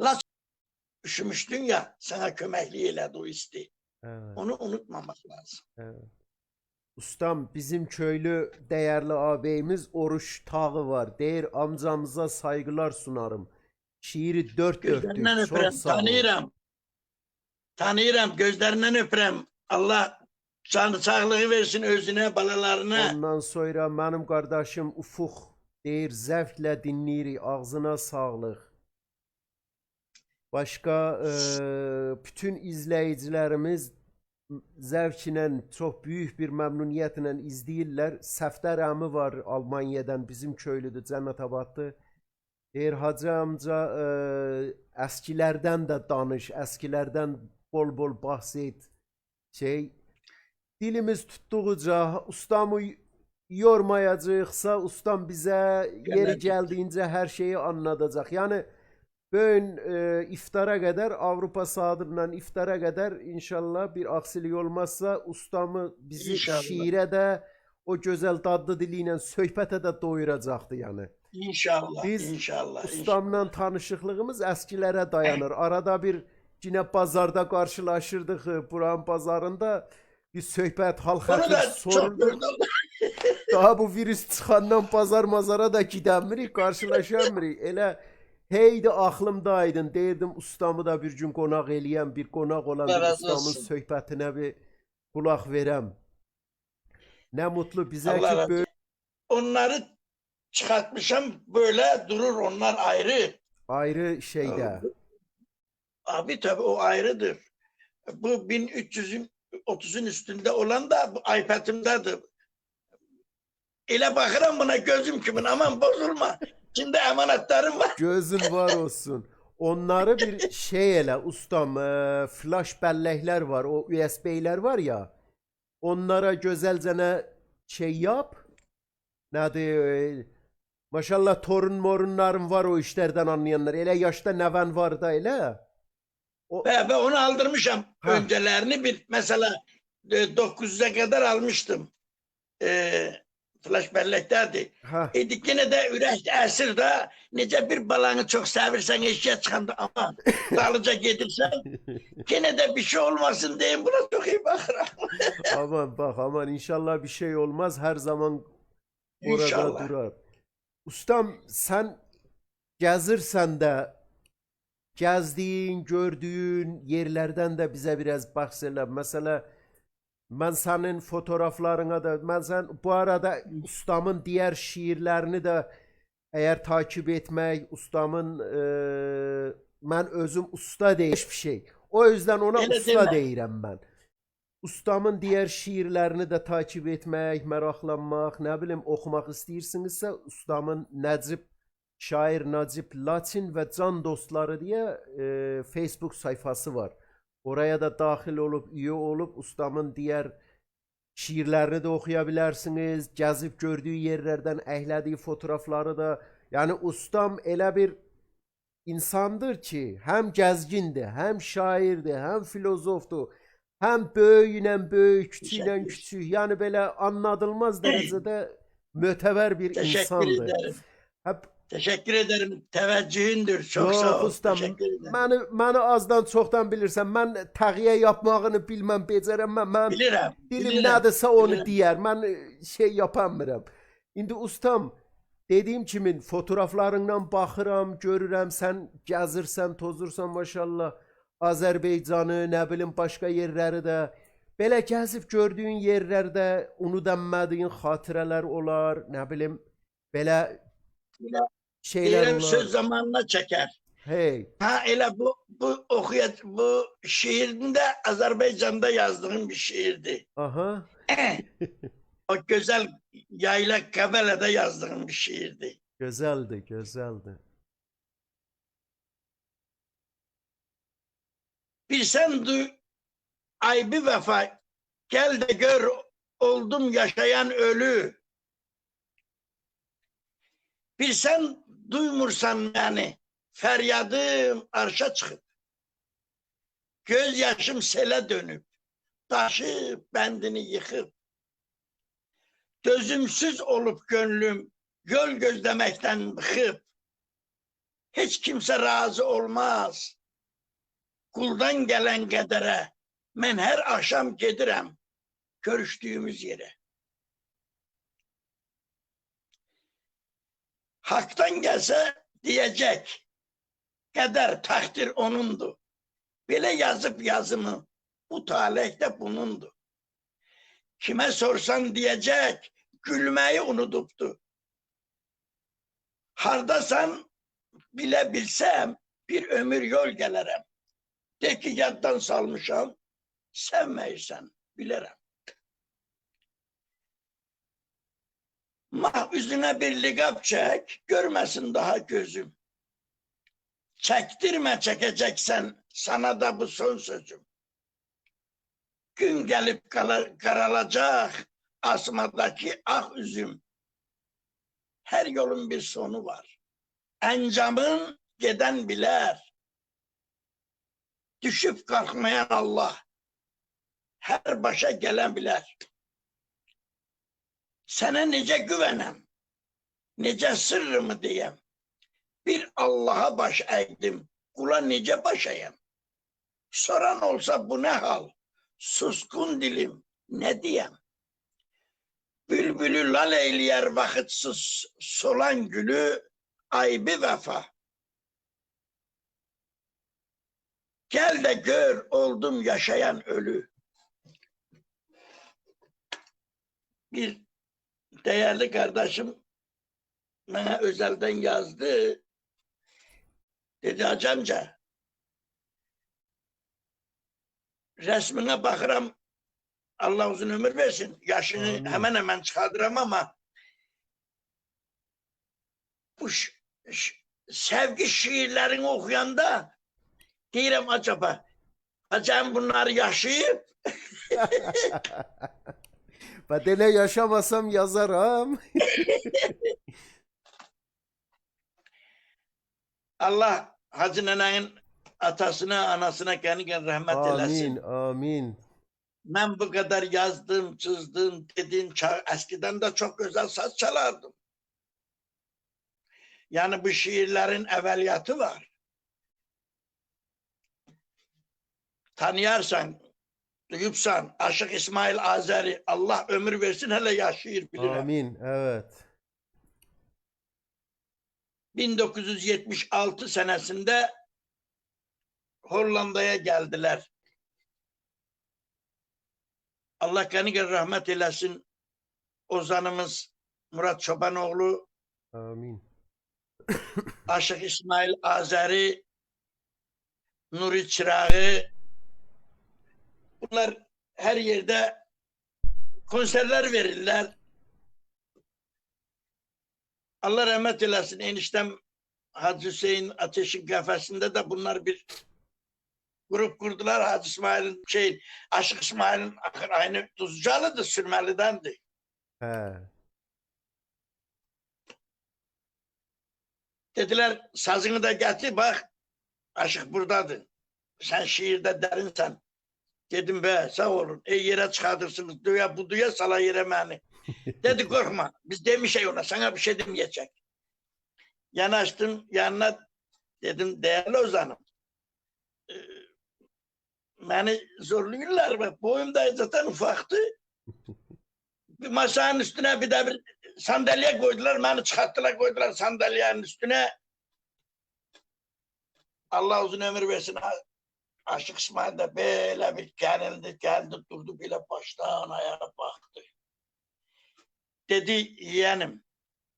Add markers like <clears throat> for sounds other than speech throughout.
Las üşümüştün ya sana kömekliği eledi o isti. Evet, Onu unutmamak lazım. evet. Ustam bizim köylü değerli ağabeyimiz Oruç Tağı var. Değer amcamıza saygılar sunarım. Şiiri dört Gözlerinden dörtlük. öpürem. Çok sağ ol. Tanıyorum. Tanıyorum. Gözlerinden öpürem. Allah canı sağlığı versin özüne, balalarına. Ondan sonra mənim qardaşım Ufuq deyir zəvqlə dinləyirik, ağzına sağlıq. Başqa e, bütün izləyicilərimiz zəvqlə çox böyük bir məmnuniyyətlə izləyirlər. Səfdər əmi var Almaniyadan, bizim köylüdür, Cənnətabadlı. Deyir Hacı amca e, əskilərdən də danış, əskilərdən bol-bol bəhs et. Şey, dilimiz tuttuğuca ustamı yormayacaqsa ustam bizə yeri gəldiyincə hər şeyi anladacaq. Yəni bugün e, iftara qədər Avropa saatıyla iftara qədər inşallah bir aksilik olmazsa ustamı bizi İnşallah. şiirə də o gözəl dadlı dili ilə söhbətə də doyuracaqdı yəni. İnşallah. Biz inşallah. inşallah. Ustamla tanışıqlığımız əskilərə dayanır. Arada bir yine bazarda qarşılaşırdıq, e, buranın bazarında bir söhbət, hal sorurduq. gördüm. Daha bu virüs çıxandan bazar mazara da gidəmirik, qarşılaşamırıq. Elə heydi aklımdaydın. Deyirdim ustamı da bir gün qonaq eləyəm, bir qonaq olan bir razı ustamın olsun. söhbətinə bir qulaq verəm. Nə mutlu Allah ki böyle Onları çıkartmışım böyle durur onlar ayrı. ayrı şeydə. Abi tabii o ayrıdır. Bu 1300'ün 30'un üstünde olan da bu iPad'imdedir. Ele bakıram buna gözüm kimin aman bozulma. İçinde emanetlerim var. Gözün var olsun. Onları bir şey elə ustam, e, flash belləklər var, o USB-lər var ya. Onlara gözəlcənə şey yap. Nədir? e, Maşallah torun morunların var o işlərdən anlayanlar. Elə yaşda nəvən var da elə. O Ve, ve onu aldırmışım. Ha. Öncelerini bir mesela e, 900'e kadar almıştım. E, flash belleklerdi. ha E yine de ürək əsir də necə bir balanı çox sevirsən eşya çıxanda ama dalıca gedirsən <laughs> yine de bir şey olmasın deyin buna çok iyi bakıram. <laughs> aman bak aman inşallah bir şey olmaz. Her zaman orada İnşallah. durar. Ustam sen gəzirsən də gəzdiyin, gördüyün yerlərdən də bizə biraz bəhs elə. Mən sənin fotoğraflarına da mən sən bu arada ustamın digər şiirlərini də əgər takib etmək, ustamın e, mən özüm usta deyil bir şey. O yüzden ona Elə usta deyirəm mən. Ustamın digər şiirlərini də takib etmək, maraqlanmaq, nə bilim oxumaq istəyirsinizsə, ustamın Nəcib şair Nacib Laçin və Can Dostları deyə e, Facebook sayfası var. Oraya da daxil olub, üyə olub ustamın digər şiirlərini də oxuya bilərsiniz. Gəzib gördüyü yerlərdən əhlədiyi fotoğrafları da. Yəni ustam elə bir insandır ki, həm gəzgindir, həm şairdir, həm filozofdur, həm böyüklə böyük, Təşəkkür. küçük. Yəni belə anladılmaz dərəcədə mötəvər bir Teşekkür insandır. ederim. Hep Teşekkür ederim. Teveccühündür. Çok Yox, sağ ol. ustam, Teşekkür ederim. məni məni azdan çoxdan bilirsən. Mən təğyiyə yapmağını bilməm, becərəməm. Mən Bilirim. dilim bilirim, nədirsə onu bilirim. deyər. Mən şey yapamıram. İndi ustam dediyim kimi fotoğraflarından baxıram, görürəm sən gəzirsən, tozursan maşallah. Azərbaycanı, nə bilim başqa yerləri də belə gəzib gördüyün yerlərdə unudanmadığın xatirələr olar, nə bilim belə Belə şeylər Deyirəm söz zamanına çeker. Hey. Ha elə bu bu okuya bu şiirinde Azerbaycan'da yazdığım bir şiirdi. Aha. O güzel yayla Kabele'de yazdığım bir şiirdi. Gözəldir, gözəldir. Bir sen duy aybi vefa gel de gör oldum yaşayan ölü. Bir sen duymursan yani feryadım arşa çıkıp gözyaşım sele dönüp taşıp bendini yıkıp Gözümsüz olup gönlüm göl gözlemekten bıkıp Hiç kimse razı olmaz. Kuldan gelen kadere ben her akşam gedirem görüştüğümüz yere. Hak'tan gelse diyecek. Kader takdir onundu. Bile yazıp yazımı bu talihte bunundu. Kime sorsan diyecek gülmeyi unutuptu. Hardasan bile bilsem bir ömür yol gelirim. De ki yaddan salmışam, sevmeysen bilirim. Mah yüzüne bir ligap çek, görmesin daha gözüm. Çektirme çekeceksen, sana da bu son sözüm. Gün gelip karalacak, asmadaki ah üzüm. Her yolun bir sonu var. Encamın geden biler. Düşüp kalkmayan Allah. Her başa gelen biler. Sana nice güvenem. Nice sırrımı diyem. Bir Allah'a baş eğdim. Kula nice baş eğem. Soran olsa bu ne hal? Suskun dilim ne diyem? Bülbülü lal eyleyer vakitsiz solan gülü aybi vefa. Gel de gör oldum yaşayan ölü. Bir değerli kardeşim bana özelden yazdı. Dedi Hacı amca resmine bakıram Allah uzun ömür versin. Yaşını Amin. hemen hemen çıkardıram ama bu sevgi şiirlerini okuyanda diyorum acaba acaba bunlar yaşayıp <laughs> Ve dele yaşamasam yazarım. <laughs> Allah Hacı nenenin atasına anasına kendine rahmet eylesin. Amin, amin. Ben bu kadar yazdım, çizdim, dediğim eskiden de çok özel saz çalardım. Yani bu şiirlerin evveliyatı var. Tanıyarsan, duyupsan, Aşık İsmail Azeri, Allah ömür versin hele yaşayır bilirim. Amin, evet. 1976 senesinde Hollanda'ya geldiler. Allah kanı rahmet eylesin. Ozanımız Murat Çobanoğlu, Amin. Aşık İsmail Azeri, Nuri Çırağı. Bunlar her yerde konserler verirler. Allah rahmet eylesin. Eniştem Hacı Hüseyin Ateş'in kafesinde de bunlar bir grup kurdular. Hacı İsmail'in şey, Aşık İsmail'in aynı Tuzcalı'dı, Sürmeli'dendi. He. Dediler sazını da getir bak. Aşık buradadır. Sen şiirde derinsen. Dedim be sağ olun. E yere çıkartırsınız. Duya bu duya sala yere beni. <laughs> Dedi korkma. Biz demişey ona. Sana bir şey demeyecek. Yanaştım yanına dedim değerli Ozan'ım. e, beni zorluyorlar mı? Boyum da zaten ufaktı. <laughs> Bir masanın üstüne bir de bir sandalye koydular. Beni çıkarttılar koydular sandalyenin üstüne. Allah uzun ömür versin. Aşık İsmail de böyle bir geldi, geldi durdu bile baştan ayağa baktı. Dedi yeğenim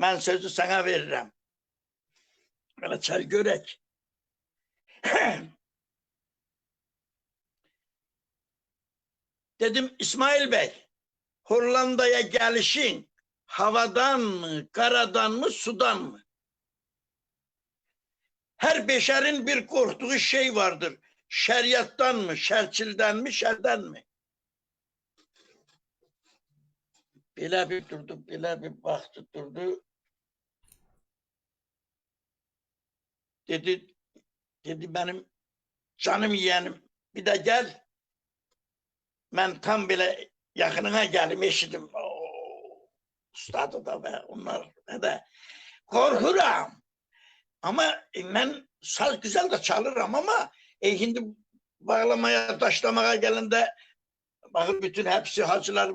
ben sözü sana veririm. Çay görek. <clears throat> Dedim İsmail Bey Hollanda'ya gelişin havadan mı, karadan mı, sudan mı? Her beşerin bir korktuğu şey vardır. Şeriattan mı, şerçilden mi, şerden mi? Bile bir durdu, bile bir baktı durdu. Dedi, dedi benim canım yeğenim bir de gel. Ben tam bile yakınına geldim eşidim. Oo, Ustadı da be onlar de korkuram. Ama e, ben saz güzel de çalırım ama e, şimdi bağlamaya, taşlamaya gelende bakın bütün hepsi hacılar